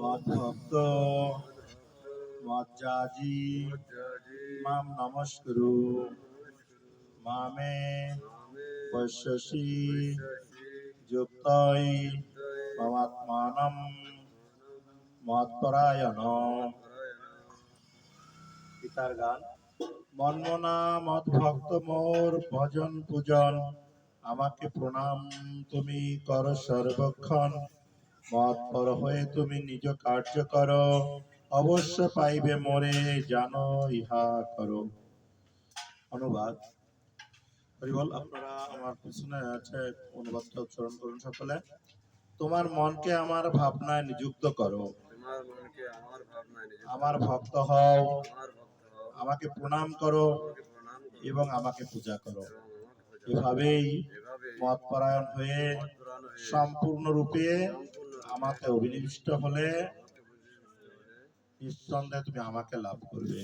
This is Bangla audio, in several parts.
মদ্ভক্ত মজ্জাজি মাম নমস্কুরু মামে পশ্যসি যুক্তই মমাত্মানম মৎপরায়ণ গীতার গান মনমনা মত ভক্ত মোর ভজন পূজন আমাকে প্রণাম তুমি কর সর্বক্ষণ। মত পর হয়ে তুমি নিজ কার্য করো অবশ্য পাইবে মোরে জানো ইহা করো। অনুবাদ। হরিবল আপনারা আমার পিছনে আছে অনুবাদটা উচ্চারণ করুন সকলে। তোমার মনকে আমার ভাবনায় নিযুক্ত করো। আমার ভক্ত হও। আমাকে প্রণাম করো এবং আমাকে পূজা করো। এভাবেই এভাবে মত পরায়ণ হয়ে সম্পূর্ণরূপে আমাতে অভিনিবিষ্ট হলে আমাকে নিঃসন্দেহে তুমি আমাকে লাভ করবে।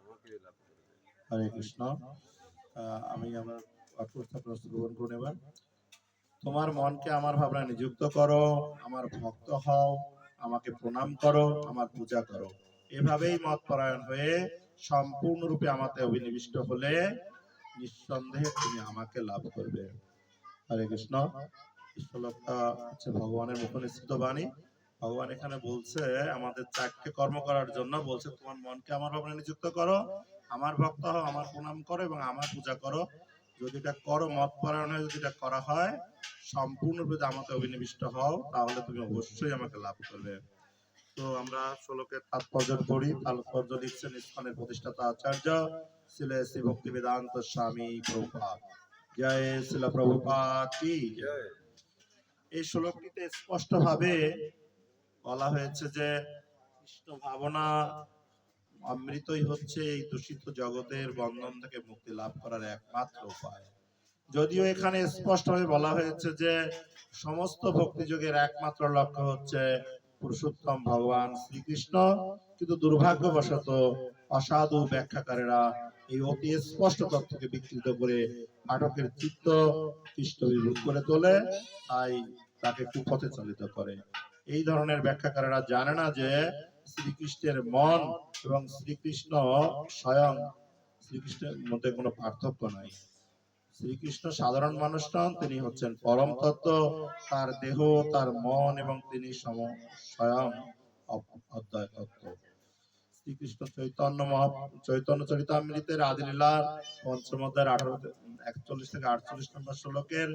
আমাকে হরে কৃষ্ণ। আমি আমার গ্রহণ করুন এবার। তোমার মনকে আমার ভাবনায় নিযুক্ত করো, আমার ভক্ত হও, আমাকে প্রণাম করো, আমার পূজা করো। এভাবেই মত পরায়ণ হয়ে সম্পূর্ণরূপে আমাতে অভিনিবিষ্ট হলে নিঃসন্দেহে তুমি আমাকে লাভ করবে। হরে কৃষ্ণ। শ্লোকটা হচ্ছে ভগবানের মুখনিসৃত বাণী। ভগবান এখানে বলছে, আমাদের চারটে কর্ম করার জন্য বলছে, তোমার মনকে আমার ভাবনায় নিযুক্ত করো, আমার ভক্ত হও, আমার প্রণাম করো এবং আমার পূজা করো। যদি এটা করো, মত পরায়ণ হয়ে যদি এটা করা হয়, সম্পূর্ণরূপে আমাকে অভিনিবিষ্ট হও, তাহলে তুমি অবশ্যই আমাকে লাভ করবে। তো আমরা শ্লোকের তাৎপর্য পড়ি। তাৎপর্য লিখছেন ইস্কনের প্রতিষ্ঠাতা আচার্য, শিলে শ্রী ভক্তি বেদান্ত স্বামী প্রভুপাদ। জয় শিল প্রভুপাদ কি? জয়। এই শ্লোকটিতে স্পষ্ট ভাবে বলা হয়েছে যে, কৃষ্ণ ভাবনা অমৃতই হচ্ছে এই দূষিত জগতের বন্ধন থেকে মুক্তি লাভ করার একমাত্র উপায়। যদিও এখানে স্পষ্টভাবে বলা হয়েছে যে, সমস্ত ভক্তিযোগের একমাত্র লক্ষ্য হচ্ছে পুরুষোত্তম ভগবান শ্রীকৃষ্ণ, কিন্তু দুর্ভাগ্যবশত অসাধু ব্যাখ্যাকারেরা এই অতি স্পষ্ট তথ্যকে বিকৃত করে পাঠকের চিত্ত কৃষ্ণ বিভূত করে তোলে। তাই তাকে কুপথে চালিত করে। এই ধরনের ব্যাখ্যাকারেরা জানে না যে শ্রীকৃষ্ণের মন এবং শ্রীকৃষ্ণ স্বয়ং শ্রীকৃষ্ণের মধ্যে কোনো পার্থক্য নাই। শ্রীকৃষ্ণ সাধারণ মানুষ নন, তিনি হচ্ছেন পরম তত্ত্ব। তার দেহ, তার মন এবং তিনি স্বয়ং অদ্বয় তত্ত্ব। শ্রীকৃষ্ণ চৈতন্য মহা, চৈতন্য চরিতামৃতের আদিলীলার পঞ্চম অধ্যায়ের আঠারো, একচল্লিশ থেকে আটচল্লিশ নম্বর শ্লোকের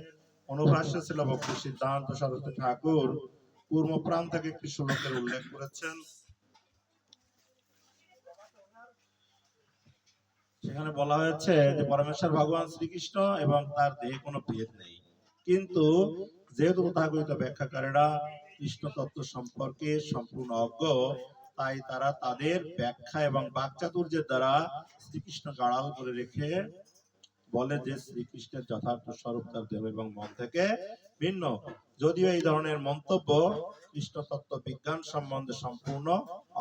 অনুভাষ্য ছিল ভক্তি সিদ্ধান্ত সরস্বতী ঠাকুর কূর্মপ্রাণ থেকে একটি শ্লোকের উল্লেখ করেছেন। সেখানে বলা হয়েছে যে পরমেশ্বর ভগবান শ্রীকৃষ্ণ এবং তার দেহে কোনো ভেদ নেই। কিন্তু যেহেতু তথাকথিত ব্যাখ্যাকারেরা কৃষ্ণ তত্ত্ব সম্পর্কে সম্পূর্ণ অজ্ঞ, তাই তারা তাদের ব্যাখ্যা এবং বাকচাতুর্যের দ্বারা শ্রীকৃষ্ণ গাড়াল করে রেখে বলে যে শ্রীকৃষ্ণের যথার্থ স্বরূপ তার দেহ এবং মন থেকে ভিন্ন। যদিও এই ধরনের মন্তব্য কৃষ্ণ তত্ত্ব বিজ্ঞান সম্বন্ধে সম্পূর্ণ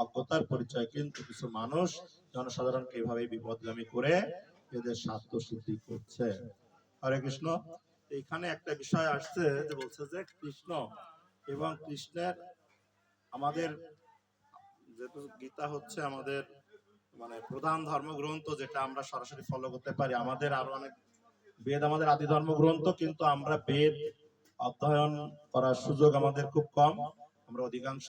অজ্ঞতার পরিচয়, কিন্তু কিছু মানুষ জনসাধারণকে এভাবে বিপদগামী করে এদের স্বার্থ সিদ্ধি করছে। হরে কৃষ্ণ। এখানে একটা বিষয় আসছে যে বলছে যে কৃষ্ণ এবং কৃষ্ণের আমাদের যেহেতু গীতা হচ্ছে আমাদের মানে প্রধান ধর্মগ্রন্থ যেটা আমরা সরাসরি ফলো করতে পারি, আমাদের আরও অনেক বেদ, আমাদের আদি ধর্মগ্রন্থ, কিন্তু আমরা বেদ অধ্যয়ন করার সুযোগ আমাদের খুব কম। আমরা অধিকাংশ